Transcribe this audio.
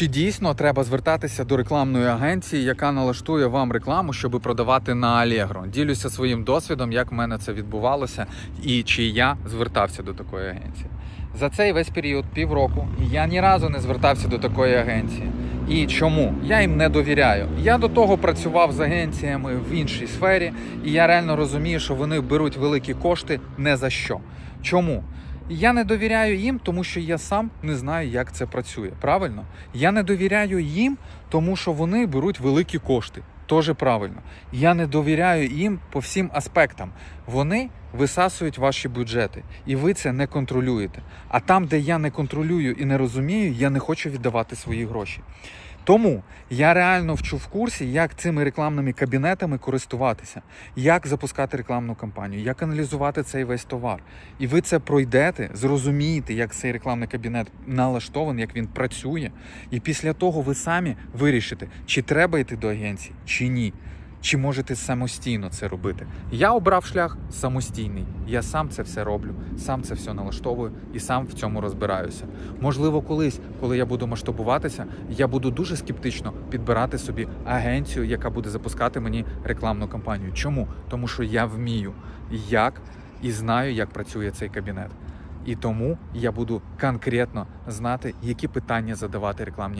Чи дійсно треба звертатися до рекламної агенції, яка налаштує вам рекламу, щоб продавати на Allegro? Ділюся своїм досвідом, як в мене це відбувалося, і чи я звертався до такої агенції. За цей весь період, півроку, я ні разу не звертався до такої агенції. І чому? Я їм не довіряю. Я до того працював з агенціями в іншій сфері, і я реально розумію, що вони беруть великі кошти не за що. Чому? Я не довіряю їм, тому що я сам не знаю, як це працює. Правильно? Я не довіряю їм, тому що вони беруть великі кошти. Тоже правильно. Я не довіряю їм по всім аспектам. Вони висасують ваші бюджети, і ви це не контролюєте. А там, де я не контролюю і не розумію, я не хочу віддавати свої гроші. Тому я реально вчу в курсі, як цими рекламними кабінетами користуватися, як запускати рекламну кампанію, як аналізувати цей весь товар. І ви це пройдете, зрозумієте, як цей рекламний кабінет налаштований, як він працює. І після того ви самі вирішите, чи треба йти до агенції, чи ні. Чи можете самостійно це робити? Я обрав шлях самостійний. Я сам це все роблю, сам це все налаштовую і сам в цьому розбираюся. Можливо, колись, коли я буду масштабуватися, я буду дуже скептично підбирати собі агенцію, яка буде запускати мені рекламну кампанію. Чому? Тому що я вмію, як і знаю, як працює цей кабінет. І тому я буду конкретно знати, які питання задавати рекламні